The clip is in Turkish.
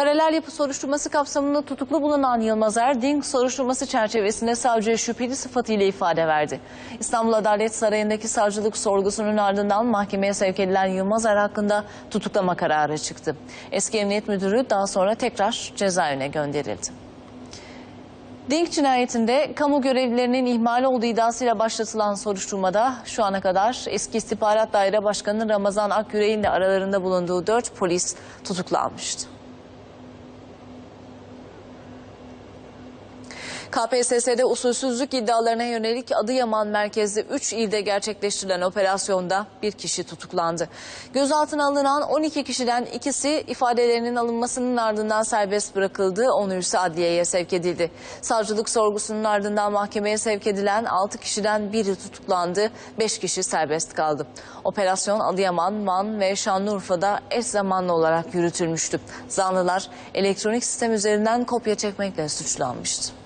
Paralel yapı soruşturması kapsamında tutuklu bulunan Yılmaz Erding soruşturması çerçevesinde savcıya şüpheli sıfatıyla ifade verdi. İstanbul Adalet Sarayı'ndaki savcılık sorgusunun ardından mahkemeye sevk edilen Yılmaz Er hakkında tutuklama kararı çıktı. Eski Emniyet Müdürü daha sonra tekrar cezaevine gönderildi. Dink cinayetinde kamu görevlilerinin ihmal olduğu iddiasıyla başlatılan soruşturmada şu ana kadar eski istihbarat daire başkanı Ramazan Akgüre'nin de aralarında bulunduğu dört polis tutuklanmıştı. KPSS'de usulsüzlük iddialarına yönelik Adıyaman merkezli 3 ilde gerçekleştirilen operasyonda bir kişi tutuklandı. Gözaltına alınan 12 kişiden ikisi ifadelerinin alınmasının ardından serbest bırakıldı, onu ise adliyeye sevk edildi. Savcılık sorgusunun ardından mahkemeye sevk edilen 6 kişiden biri tutuklandı, 5 kişi serbest kaldı. Operasyon Adıyaman, Van ve Şanlıurfa'da eş zamanlı olarak yürütülmüştü. Zanlılar elektronik sistem üzerinden kopya çekmekle suçlanmıştı.